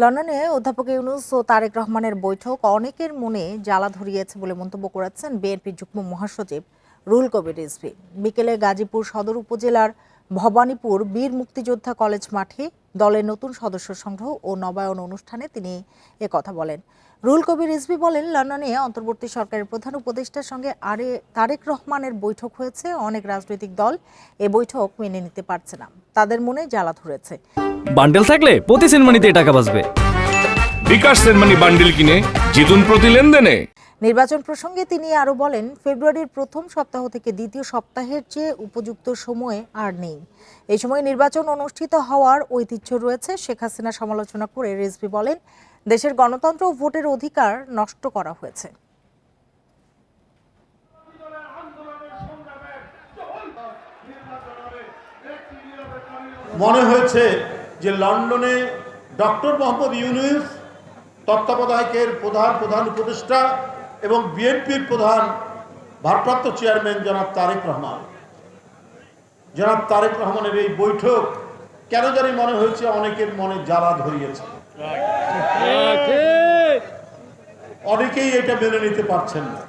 লন্ডনে অধ্যাপক ইউনুস ও তারেক রহমানের বৈঠক অনেকের মনে জ্বালা ধরিয়েছে বলে মন্তব্য করেছেন বিএনপি যুগ্ম মহাসচিব রুল কবির রিজভী। বিকেলে গাজীপুর সদর উপজেলার ভবানীপুর বীর মুক্তিযোদ্ধা কলেজ মাঠে দলের নতুন সদস্য সংগ্রহ ও নবায়ন অনুষ্ঠানে তিনি এ কথা বলেন। রুল কবির রিজভী বলেন, লন্ডনে অন্তর্বর্তী সরকারের প্রধান উপদেষ্টার সঙ্গে আরে তারেক রহমানের বৈঠক হয়েছে। অনেক রাজনৈতিক দল এ বৈঠক মেনে নিতে পারছে না। তাদের মনে জ্বালা ধরেছে। বান্ডেল থাকলে প্রতি সেনমানিতে টাকা বাঁচবে। বিকাশ সেনমানি বান্ডিল কিনে জিতুন প্রতি লেনদেনে। নির্বাচন প্রসঙ্গে তিনি আরও বলেন ফেব্রুয়ারির প্রথম সপ্তাহ থেকে দ্বিতীয় সপ্তাহের চেয়ে উপযুক্ত সময় আর নেই। এই সময় নির্বাচন অনুষ্ঠিত হওয়ার ঐতিহ্য রয়েছে শেখ হাসিনা সমালোচনা করে রিজভি বলেন দেশের গণতন্ত্র ও ভোটের অধিকার নষ্ট করা হয়েছে। মনে হয়েছে যে লন্ডনে ডক্টর মোহাম্মদ ইউনুস তত্ত্বাবধায়কের প্রধান প্রধান উপদেষ্টা এবং বিএনপির প্রধান ভারপ্রাপ্ত চেয়ারম্যান জনাব তারেক রহমান। জনাব তারেক রহমানের এই বৈঠক কেন জানি মনে হয়েছে অনেকের মনে জ্বালা ধরিয়েছে। অনেকেই এটা মেনে নিতে পারছেন না।